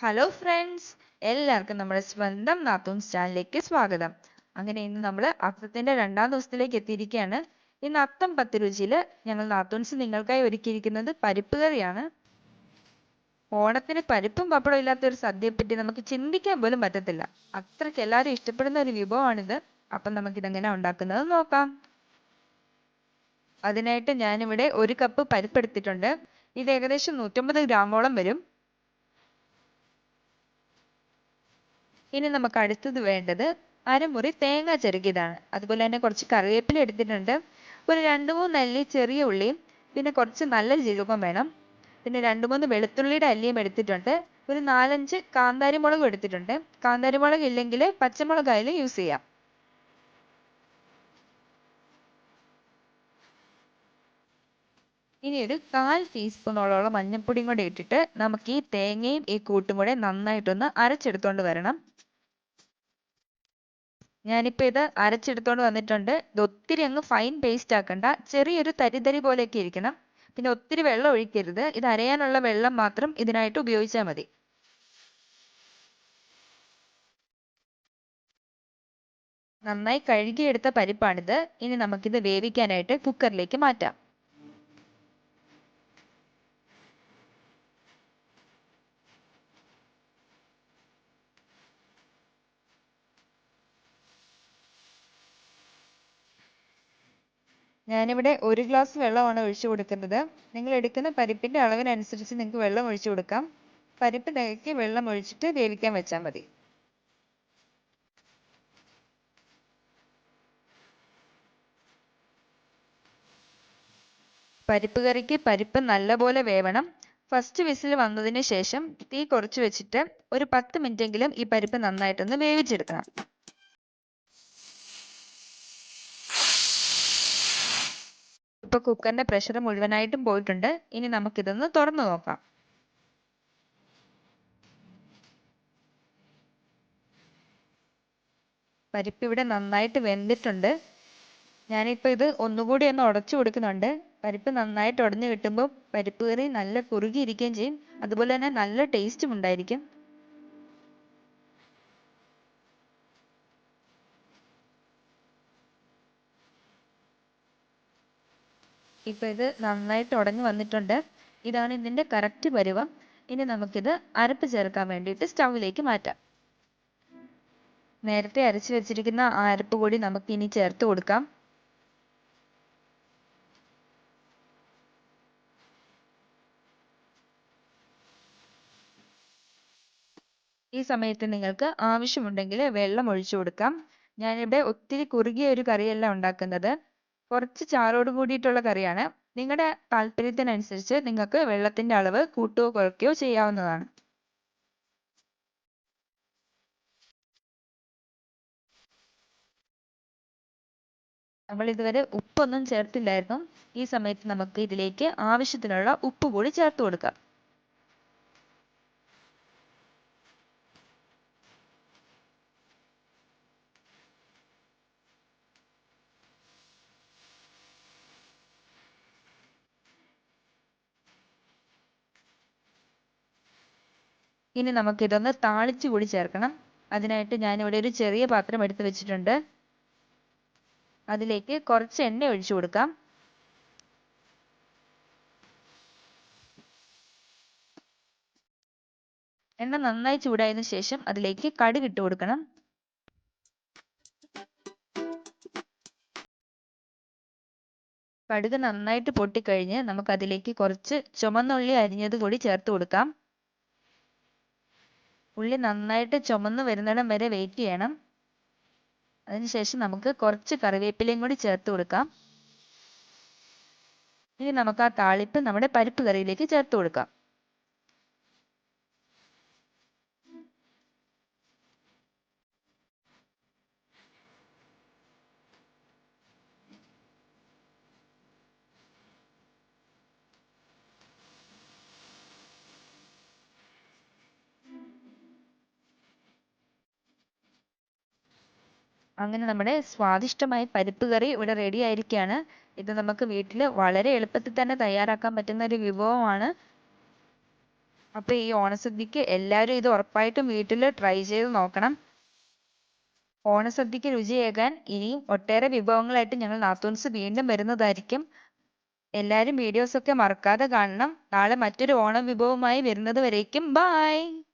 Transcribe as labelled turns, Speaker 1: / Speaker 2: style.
Speaker 1: Hello friends എല്ലാവർക്കും നമ്മുടെ സ്വന്തം നാത്തൂൻസ് ചാനലിലേക്ക് സ്വാഗതം. അങ്ങനെ ഇന്ന് നമ്മൾ അത്തത്തിന്റെ രണ്ടാം ദിവസത്തിലേക്ക് എത്തിയിരിക്കുകയാണ്. ഇന്ന് അത്തം പത്ത് രുചിയിൽ ഞങ്ങൾ നാത്തൂൻസ് നിങ്ങൾക്കായി ഒരുക്കിയിരിക്കുന്നത് പരിപ്പ് കറിയാണ്. ഓണത്തിന് പരിപ്പും പപ്പടവും ഇല്ലാത്ത ഒരു സദ്യയെ പറ്റി നമുക്ക് ചിന്തിക്കാൻ പോലും പറ്റത്തില്ല. അത്രയ്ക്ക് എല്ലാവരും ഇഷ്ടപ്പെടുന്ന ഒരു വിഭവമാണിത്. അപ്പം നമുക്ക് ഇതെങ്ങനെ ഉണ്ടാക്കുന്നത് നോക്കാം. അതിനായിട്ട് ഞാനിവിടെ ഒരു കപ്പ് പരിപ്പ് എടുത്തിട്ടുണ്ട്. ഇത് ഏകദേശം നൂറ്റമ്പത് ഗ്രാമോളം വരും. ഇനി നമുക്ക് അടുത്തത് വേണ്ടത് അരമുറി തേങ്ങ ചിരകിയതാണ് അതുപോലെ തന്നെ കുറച്ച് കറിവേപ്പില എടുത്തിട്ടുണ്ട്. ഒരു രണ്ട് മൂന്ന് അല്ലി ചെറിയ ഉള്ളിയും പിന്നെ കുറച്ച് നല്ല ജീരകം വേണം. പിന്നെ രണ്ട് മൂന്ന് വെളുത്തുള്ളിയുടെ അല്ലിയും എടുത്തിട്ടുണ്ട്. ഒരു നാലഞ്ച് കാന്താരി മുളകും എടുത്തിട്ടുണ്ട്. കാന്താരി മുളക് ഇല്ലെങ്കിൽ പച്ചമുളക് അതിൽ യൂസ് ചെയ്യാം. ഇനി ഒരു കാൽ ടീസ്പൂണോളം മഞ്ഞൾപ്പൊടിയും കൂടി ഇട്ടിട്ട് നമുക്ക് ഈ തേങ്ങയും ഈ കൂട്ടും കൂടെ നന്നായിട്ടൊന്ന് അരച്ചെടുത്തോണ്ട് വരണം. ഞാനിപ്പോൾ ഇത് അരച്ചെടുത്തോണ്ട് വന്നിട്ടുണ്ട്. ഇത് ഒത്തിരി അങ്ങ് ഫൈൻ പേസ്റ്റ് ആക്കണ്ട. ചെറിയൊരു തരിതരി പോലെയൊക്കെ ഇരിക്കണം. പിന്നെ ഒത്തിരി വെള്ളം ഒഴിക്കരുത്. ഇത് അരയാനുള്ള വെള്ളം മാത്രം ഇതിനായിട്ട് ഉപയോഗിച്ചാൽ മതി. നന്നായി കഴുകിയെടുത്ത പരിപ്പാണിത്. ഇനി നമുക്കിത് വേവിക്കാനായിട്ട് കുക്കറിലേക്ക് മാറ്റാം. ഞാനിവിടെ ഒരു ഗ്ലാസ് വെള്ളമാണ് ഒഴിച്ചു കൊടുക്കുന്നത്. നിങ്ങൾ എടുക്കുന്ന പരിപ്പിന്റെ അളവിനനുസരിച്ച് നിങ്ങൾക്ക് വെള്ളം ഒഴിച്ചു കൊടുക്കാം. പരിപ്പ് തികയ്ക്ക് വെള്ളം ഒഴിച്ചിട്ട് വേവിക്കാൻ വെച്ചാൽ മതി. പരിപ്പ് കറിക്ക് പരിപ്പ് നല്ലപോലെ വേവണം. ഫസ്റ്റ് വിസിൽ വന്നതിന് ശേഷം തീ കുറച്ച് വെച്ചിട്ട് ഒരു പത്ത് മിനിറ്റെങ്കിലും ഈ പരിപ്പ് നന്നായിട്ടൊന്ന് വേവിച്ചെടുക്കണം. ഇപ്പൊ കുക്കറിന്റെ പ്രഷർ മുഴുവനായിട്ടും പോയിട്ടുണ്ട്. ഇനി നമുക്ക് ഇതൊന്ന് തുറന്നു നോക്കാം. പരിപ്പ് ഇവിടെ നന്നായിട്ട് വെന്തിട്ടുണ്ട്. ഞാനിപ്പോൾ ഇത് ഒന്നുകൂടി ഒന്ന് ഉടച്ചു കൊടുക്കുന്നുണ്ട്. പരിപ്പ് നന്നായിട്ട് ഉടഞ്ഞു കിട്ടുമ്പോൾ പരിപ്പ് കറി നല്ല കുറുകിയിരിക്കുകയും ചെയ്യും. അതുപോലെ തന്നെ നല്ല ടേസ്റ്റും ഉണ്ടായിരിക്കും. ഇപ്പൊ ഇത് നന്നായിട്ട് ഉടഞ്ഞു വന്നിട്ടുണ്ട്. ഇതാണ് ഇതിന്റെ കറക്റ്റ് പരുവം. ഇനി നമുക്കിത് അരപ്പ് ചേർക്കാൻ വേണ്ടിയിട്ട് സ്റ്റൗവിലേക്ക് മാറ്റാം. നേരത്തെ അരച്ചു വെച്ചിരിക്കുന്ന ആ അരപ്പ് കൂടി നമുക്ക് ഇനി ചേർത്ത് കൊടുക്കാം. ഈ സമയത്ത് നിങ്ങൾക്ക് ആവശ്യമുണ്ടെങ്കിൽ വെള്ളം ഒഴിച്ചു കൊടുക്കാം. ഞാനിവിടെ ഒത്തിരി കുറുകിയ ഒരു കറിയല്ല ഉണ്ടാക്കുന്നത്. കുറച്ച് ചാറോട് കൂടിയിട്ടുള്ള കറിയാണ്. നിങ്ങളുടെ താല്പര്യത്തിനനുസരിച്ച് നിങ്ങൾക്ക് വെള്ളത്തിന്റെ അളവ് കൂട്ടുകയോ കുറയ്ക്കുകയോ ചെയ്യാവുന്നതാണ്. നമ്മൾ ഇതുവരെ ഉപ്പൊന്നും ചേർത്തില്ലായിരുന്നു. ഈ സമയത്ത് നമുക്ക് ഇതിലേക്ക് ആവശ്യത്തിനുള്ള ഉപ്പ് കൂടി ചേർത്ത് കൊടുക്കാം. ഇനി നമുക്ക് ഇതൊന്ന് താളിച്ച് കൂടി ചേർക്കണം. അതിനായിട്ട് ഞാനിവിടെ ഒരു ചെറിയ പാത്രം എടുത്ത് വെച്ചിട്ടുണ്ട്. അതിലേക്ക് കുറച്ച് എണ്ണ ഒഴിച്ചു കൊടുക്കാം. എണ്ണ നന്നായി ചൂടായതിനു ശേഷം അതിലേക്ക് കടുക് ഇട്ട് കൊടുക്കണം. കടുക് നന്നായിട്ട് പൊട്ടിക്കഴിഞ്ഞ് നമുക്ക് അതിലേക്ക് കുറച്ച് ചുമന്നുള്ളി അരിഞ്ഞത് കൂടി ചേർത്ത് കൊടുക്കാം. ഉള്ളി നന്നായിട്ട് ചുമന്ന് വരുന്നിടം വരെ വെയിറ്റ് ചെയ്യണം. അതിനുശേഷം നമുക്ക് കുറച്ച് കറിവേപ്പിലയും കൂടി ചേർത്ത് കൊടുക്കാം. ഇനി നമുക്ക് ആ താളിപ്പ് നമ്മുടെ പരിപ്പ് കറിയിലേക്ക് ചേർത്ത് കൊടുക്കാം. അങ്ങനെ നമ്മുടെ സ്വാദിഷ്ടമായ പരിപ്പ് കറി ഇവിടെ റെഡി ആയിരിക്കുകയാണ്. ഇത് നമുക്ക് വീട്ടിൽ വളരെ എളുപ്പത്തിൽ തന്നെ തയ്യാറാക്കാൻ പറ്റുന്ന ഒരു വിഭവമാണ്. അപ്പോൾ ഈ ഓണസദ്യക്ക് എല്ലാവരും ഇത് ഉറപ്പായിട്ടും വീട്ടിൽ ട്രൈ ചെയ്ത് നോക്കണം. ഓണസദ്യക്ക് രുചിയേകാൻ ഇനിയും ഒട്ടേറെ വിഭവങ്ങളായിട്ട് ഞങ്ങൾ നാത്തൂൻസ് വീണ്ടും വരുന്നതായിരിക്കും. എല്ലാവരും വീഡിയോസ് ഒക്കെ മറക്കാതെ കാണണം. നാളെ മറ്റൊരു ഓണം വിഭവമായി വരുന്നത് വരേക്കും. ബൈ